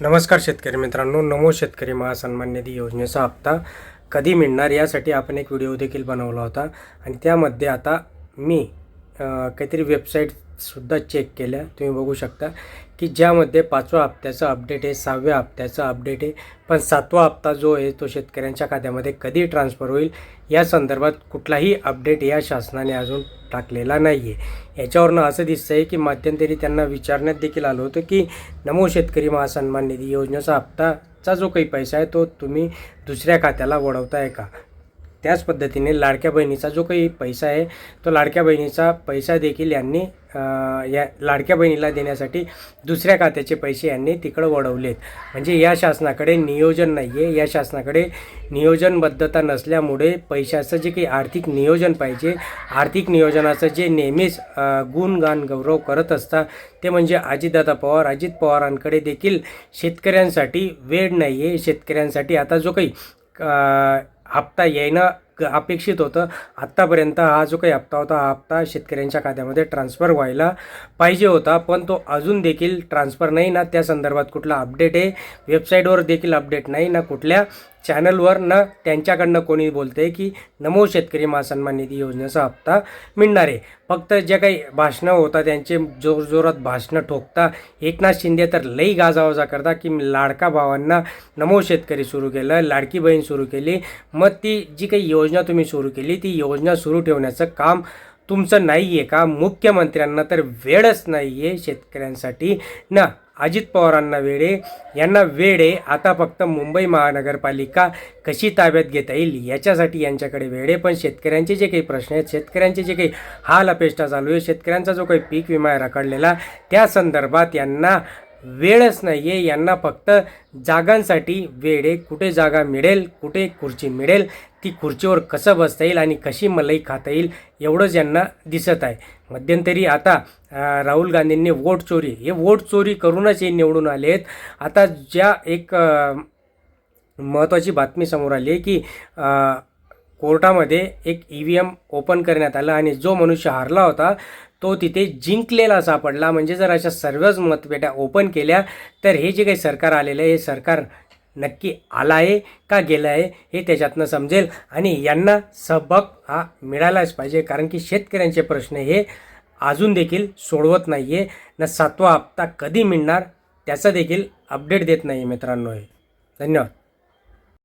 नमस्कार शेतकरी मित्रांनो नमो शेतकरी महासन्मान निधी योजनेचा हप्ता कधी मिळणार यासाठी आपण एक व्हिडिओ देखील बनवला होता आणि त्यामध्ये आता मी काहीतरी वेबसाईटसुद्धा चेक केल्या. तुम्ही बघू शकता की ज्यामध्ये पाचव्या हप्त्याचं अपडेट आहे सहाव्या हप्त्याचं अपडेट आहे. पण सातवा हप्ता जो आहे तो शेतकऱ्यांच्या खात्यामध्ये कधी ट्रान्सफर होईल या संदर्भात कुठलाही अपडेट या शासनाने अजून टाकलेला नाही आहे याच्यावरनं असं दिसतं आहे की मध्यंतरी त्यांना विचारण्यात देखील आलं होतं की नमो शेतकरी महासन्मान निधी योजनेचा हप्ताचा जो काही पैसा आहे तो तुम्ही दुसऱ्या खात्याला वळवताय का? त्याच पद्धतीने लाडक्या बहिणीचा जो काही पैसा आहे तो लाडक्या बहिणीचा पैसा देखील यांनी या लाडक्या बहिणीला देण्यासाठी दुसऱ्या खात्याचे पैसे यांनी तिकडं वळवलेत म्हणजे या शासनाकडे नियोजन नाही आहे या शासनाकडे नियोजनबद्धता नसल्यामुळे पैशाचं जे काही आर्थिक नियोजन पाहिजे आर्थिक नियोजनाचं जे नेहमीच गुणगान गौरव करत असतात ते म्हणजे अजितदादा पवार. अजित पवारांकडे देखील शेतकऱ्यांसाठी वेळ नाही आहे शेतकऱ्यांसाठी आता जो काही हप्ता येणं अपेक्षित होतं. आत्तापर्यंत हा जो काही हप्ता होता हा हप्ता शेतकऱ्यांच्या खात्यामध्ये ट्रान्सफर व्हायला पाहिजे होता पण तो अजून देखील ट्रान्सफर नाही. ना त्या संदर्भात कुठला अपडेट आहे? वेबसाईटवर देखील अपडेट नाही ना कुठल्या चॅनलवर ना त्यांच्याकडनं कोणी बोलते की नमो शेतकरी महासन्मान निधी योजनेचा हप्ता मिळणार आहे. फक्त जे काही भाषणं होतात त्यांचे जोरजोरात भाषणं ठोकता एकनाथ शिंदे तर लई गाजावाजा करता की लाडका भावांना नमो शेतकरी सुरू केलं लाडकी बहीण सुरू केली. मग ती जी काही योजना तुम्ही सुरू केली ती योजना सुरू ठेवण्याचं काम तुमचं नाही आहे का? मुख्यमंत्र्यांना तर वेळच नाही आहे शेतकऱ्यांसाठी. ना अजित पवारांना वेळे यांना वेळे आहे आता फक्त मुंबई महानगरपालिका कशी ताब्यात घेता येईल? याच्यासाठी यांच्याकडे वेळे आहे पण शेतकऱ्यांचे जे काही प्रश्न आहेत शेतकऱ्यांचे जे काही हाल अपेष्टा चालू आहे शेतकऱ्यांचा जो काही पीक विमा रखडलेला त्या संदर्भात यांना वेळच नाही आहे यांना फक्त जागांसाठी वेळ आहे. कुठे जागा मिळेल कुठे खुर्ची मिळेल ती खुर्चीवर कसं बसता येईल आणि कशी मलाई खाता येईल एवढंच यांना दिसत आहे. मध्यंतरी आता राहुल गांधींनी वोट चोरी हे वोट चोरी करूनच हे निवडून आले आहेत. आता ज्या एक महत्त्वाची बातमी समोर आली आहे की कोर्टामध्ये एक ई व्ही एम ओपन करण्यात आलं आणि जो मनुष्य हारला होता तो तिथे जिंकलेला सापडला. म्हणजे जर अशा सर्वच मतपेट्या ओपन केल्या तर हे जे काही सरकार आलेलं आहे हे सरकार नक्की आला आहे का गेलं आहे हे त्याच्यातनं समजेल. आणि यांना सबक हा मिळालाच पाहिजे कारण की शेतकऱ्यांचे प्रश्न हे अजून देखील सोडवत नाही आहे ना सातवा हप्ता कधी मिळणार त्याचा देखील अपडेट देत नाही मित्रांनो हे. धन्यवाद.